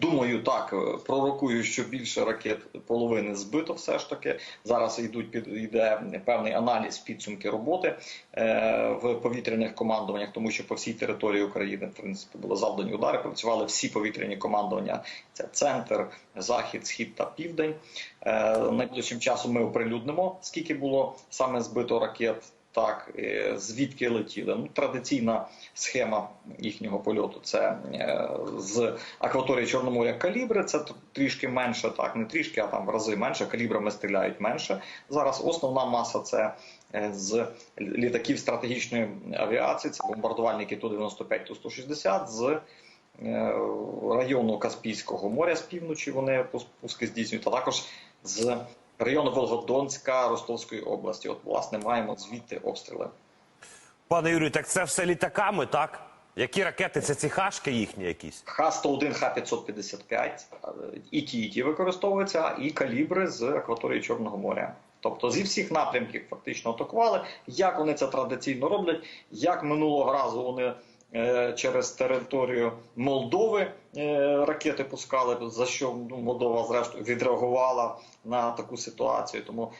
Думаю, так е, пророкую, що більше ракет половини збито. Все ж таки зараз йдуть під йде певний аналіз підсумки роботи е, в повітряних командуваннях, тому що по всій території України в принципі були завдані удари. Працювали всі повітряні командування. Це центр, захід, схід та південь. Е, найближчим часом ми оприлюднимо, скільки було саме збито ракет. Так, е, звідки летіли? Ну, традиційна схема їхнього польоту це е, з акваторії Чорного моря калібри. Це трішки менше, так не трішки, а там в рази менше. Калібрами стріляють менше. Зараз основна маса це е, з літаків стратегічної авіації. Це бомбардувальники Ту-95, Ту-160 з е, району Каспійського моря з півночі. Вони пус- пуски здійснюють, а також з району Волгодонська Ростовської області. От, власне, маємо звідти обстріли. Пане Юрію, так це все літаками, так? Які ракети? Це ці хашки їхні якісь? Х-101, Х-555, е, і ті, і ті використовуються, і калібри з акваторії Чорного моря. Тобто зі всіх напрямків фактично атакували. Як вони це традиційно роблять? Як минулого разу вони через територію Молдови е, ракети пускали, за що ну, Молдова зрештою відреагувала на таку ситуацію. Тому